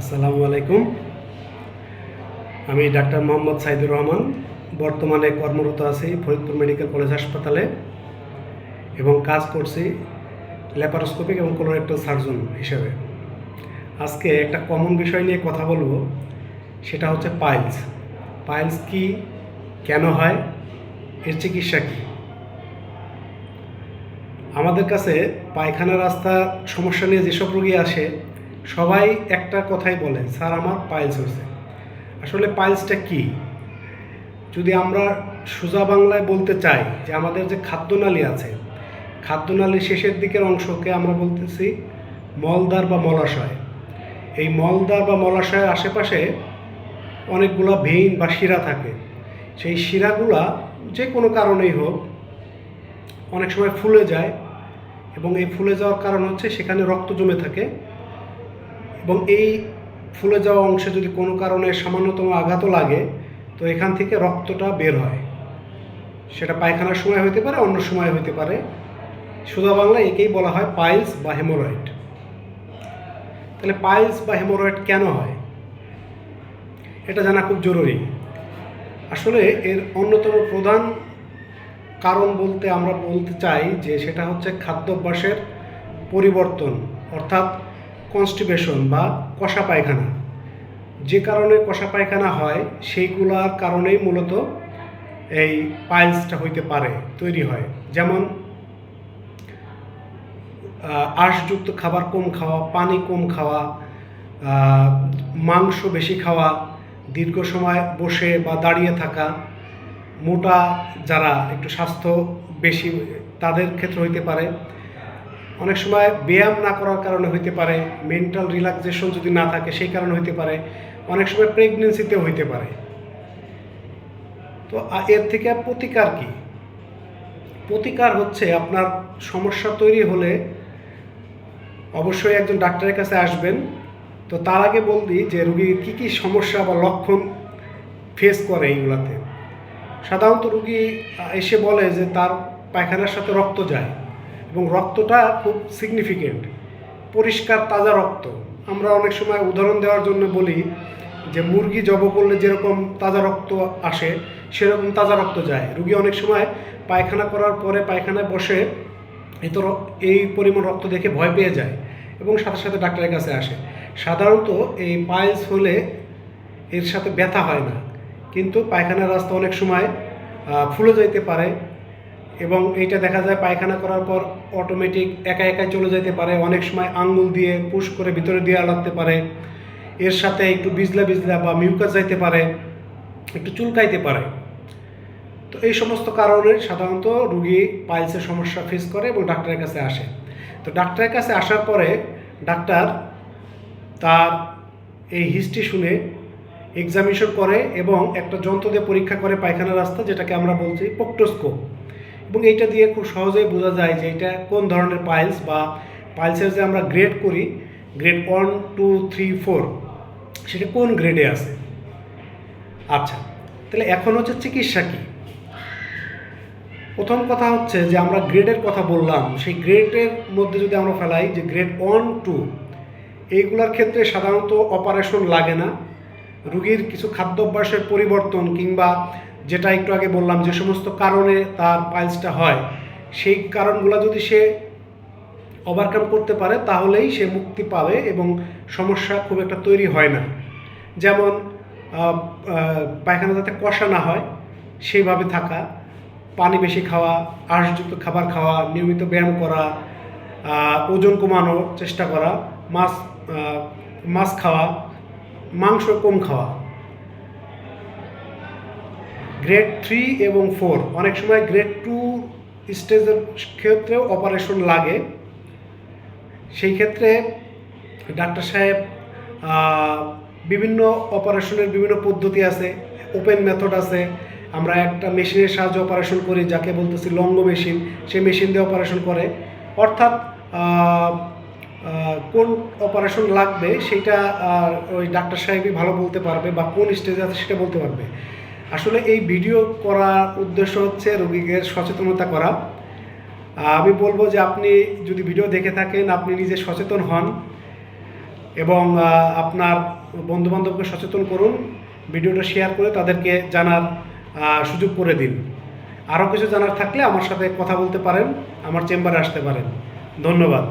আসসালামু আলাইকুম। আমি ডাক্তার মোহাম্মদ সাইদুর রহমান, বর্তমানে কর্মরত আছি ফরিদপুর মেডিকেল কলেজ হাসপাতালে এবং কাজ করছি ল্যাপারোস্কোপিক এবং কোলোরেক্টাল সার্জন হিসেবে। আজকে একটা কমন বিষয় নিয়ে কথা বলব, সেটা হচ্ছে পাইলস পাইলস কি, কেন হয়, এর চিকিৎসা কী? আমাদের কাছে পায়খানা রাস্তা, সমস্যা নিয়ে যেসব রোগী আসে সবাই একটা কথাই বলে, স্যার, আমার পাইলস হয়েছে। আসলে পাইলসটা কি? যদি আমরা সোজা বাংলায় বলতে চাই যে আমাদের যে খাদ্যনালী আছে খাদ্যনালীর শেষের দিকের অংশকে আমরা বলতেছি মলদ্বার বা মলাশয়। এই মলদ্বার বা মলাশয়ের আশেপাশে অনেকগুলো ভেইন বা শিরা থাকে। সেই শিরাগুলা যে কোনো কারণেই হোক, অনেক সময় ফুলে যায় এবং এই ফুলে যাওয়ার কারণ হচ্ছে সেখানে রক্ত জমে থাকে। এবং এই ফুলে যাওয়া অংশে যদি কোনো কারণে সামান্যতম আঘাতও লাগে, তো এখান থেকে রক্তটা বের হয়। সেটা পায়খানার সময় হতে পারে, অন্য সময় হতে পারে। সোজা বাংলা একেই বলা হয় পাইলস বা হেমোরয়েড। তাহলে পাইলস বা হেমোরয়েড কেন হয়? এটা জানা খুব জরুরি। আসলে এর অন্যতম প্রধান কারণ বলতে আমরা বলতে চাই যে সেটা হচ্ছে খাদ্যাভ্যাসের পরিবর্তন। অর্থাৎ কনস্টিপেশন বা কষা পায়খানা। যে কারণে কষা পায়খানা হয়, সেইগুলার কারণেই মূলত এই পাইলসটা হইতে পারে, তৈরি হয়। যেমন আঁশযুক্ত খাবার কম খাওয়া, পানি কম খাওয়া মাংস বেশি খাওয়া, দীর্ঘ সময় বসে বা দাঁড়িয়ে থাকা, মোটা যারা একটু স্বাস্থ্য বেশি, তাদের ক্ষেত্রে হইতে পারে। অনেক সময় ব্যায়াম না করার কারণে হইতে পারে মেন্টাল রিল্যাক্সেশন যদি না থাকে সেই কারণে হইতে পারে, অনেক সময় প্রেগনেন্সিতেও হইতে পারে। তো এর থেকে প্রতিকার কি? প্রতিকার হচ্ছে আপনার সমস্যা তৈরি হলে অবশ্যই একজন ডাক্তারের কাছে আসবেন। তো তার আগে বলবি যে রুগী কী কী সমস্যা বা লক্ষণ ফেস করে এইগুলাতে। সাধারণত রুগী এসে বলে যে তার পায়খানার সাথে রক্ত যায়। এবং রক্তটা খুব সিগনিফিকেন্ট পরিষ্কার তাজা রক্ত। আমরা অনেক সময় উদাহরণ দেওয়ার জন্য বলি যে মুরগি জব করলে যেরকম তাজা রক্ত আসে, সেরকম তাজা রক্ত যায়। রুগী অনেক সময় পায়খানা করার পরে পায়খানায় বসে এই তো র- এই পরিমাণ রক্ত দেখে ভয় পেয়ে যায় এবং সাথে সাথে ডাক্তারের কাছে আসে। সাধারণত এই পাইলস হলে এর সাথে ব্যথা হয় না। কিন্তু পায়খানার রাস্তা অনেক সময় ফুলে যেতে পারে এবং এইটা দেখা যায় পায়খানা করার পর অটোমেটিক একা একাই চলে যেতে পারে, অনেক সময় আঙ্গুল দিয়ে পুশ করে ভিতরে দিয়ে লাগতে পারে, এর সাথে একটু বিজলা বিজলা বা মিউকাস যাইতে পারে, একটু চুলকাইতে পারে। তো এই সমস্ত কারণে সাধারণত রুগী পাইলসের সমস্যা ফেস করে এবং ডাক্তারের কাছে আসে। তো ডাক্তারের কাছে আসার পরে ডাক্তার তার এই হিস্ট্রি শুনে এক্সামিনেশন করে এবং একটা যন্ত্র দিয়ে পরীক্ষা করে পায়খানা রাস্তা, যেটাকে আমরা বলছি পোক্টোস্কোপ এবং এইটা দিয়ে খুব সহজেই বোঝা যায় যে এটা কোন ধরনের পাইলস বা পাইলসের যে আমরা গ্রেড করি grade one two three four সেটা কোন গ্রেডে আছে? আচ্ছা তাহলে এখন হচ্ছে চিকিৎসা কী? প্রথম কথা হচ্ছে যে আমরা গ্রেডের কথা বললাম, সেই গ্রেডের মধ্যে যদি আমরা ফেলাই যে গ্রেড ওয়ান টু এইগুলোর ক্ষেত্রে সাধারণত অপারেশন লাগে না। রুগীর কিছু খাদ্যাভ্যাসের পরিবর্তন কিংবা যেটা একটু আগে বললাম যে সমস্ত কারণে তার পাইলসটা হয়, সেই কারণগুলো যদি সে ওভারকাম করতে পারে, তাহলেই সে মুক্তি পাবে এবং সমস্যা খুব একটা তৈরি হয় না। যেমন পায়খানা যাতে কষা না হয়, সেইভাবে থাকা, পানি বেশি খাওয়া, আঁশযুক্ত খাবার খাওয়া, নিয়মিত ব্যায়াম করা ওজন কমানোর চেষ্টা করা, মাছ মাছ খাওয়া, মাংস কম খাওয়া। গ্রেড থ্রি এবং ফোর অনেক সময় গ্রেড টু স্টেজের ক্ষেত্রেও অপারেশন লাগে। সেই ক্ষেত্রে ডাক্তার সাহেব বিভিন্ন অপারেশনের বিভিন্ন পদ্ধতি আছে ওপেন মেথড আছে। আমরা একটা মেশিনের সাহায্যে অপারেশন করি, যাকে বলতেছি লঙ্গ মেশিন সেই মেশিন দিয়ে অপারেশন করে। অর্থাৎ কোন অপারেশন লাগবে, সেটা ওই ডাক্তার সাহেবই ভালো বলতে পারবে বা কোন স্টেজে আছে সেটা বলতে পারবে। আসলে এই ভিডিও করার উদ্দেশ্য হচ্ছে রোগীকে সচেতনতা করা। আমি বলব যে আপনি যদি ভিডিও দেখে থাকেন, আপনি নিজে সচেতন হন এবং আপনার বন্ধুবান্ধবকে সচেতন করুন, ভিডিওটা শেয়ার করে তাদেরকে জানার সুযোগ করে দিন। আরও কিছু জানার থাকলে আমার সাথে কথা বলতে পারেন, আমার চেম্বারে আসতে পারেন। ধন্যবাদ।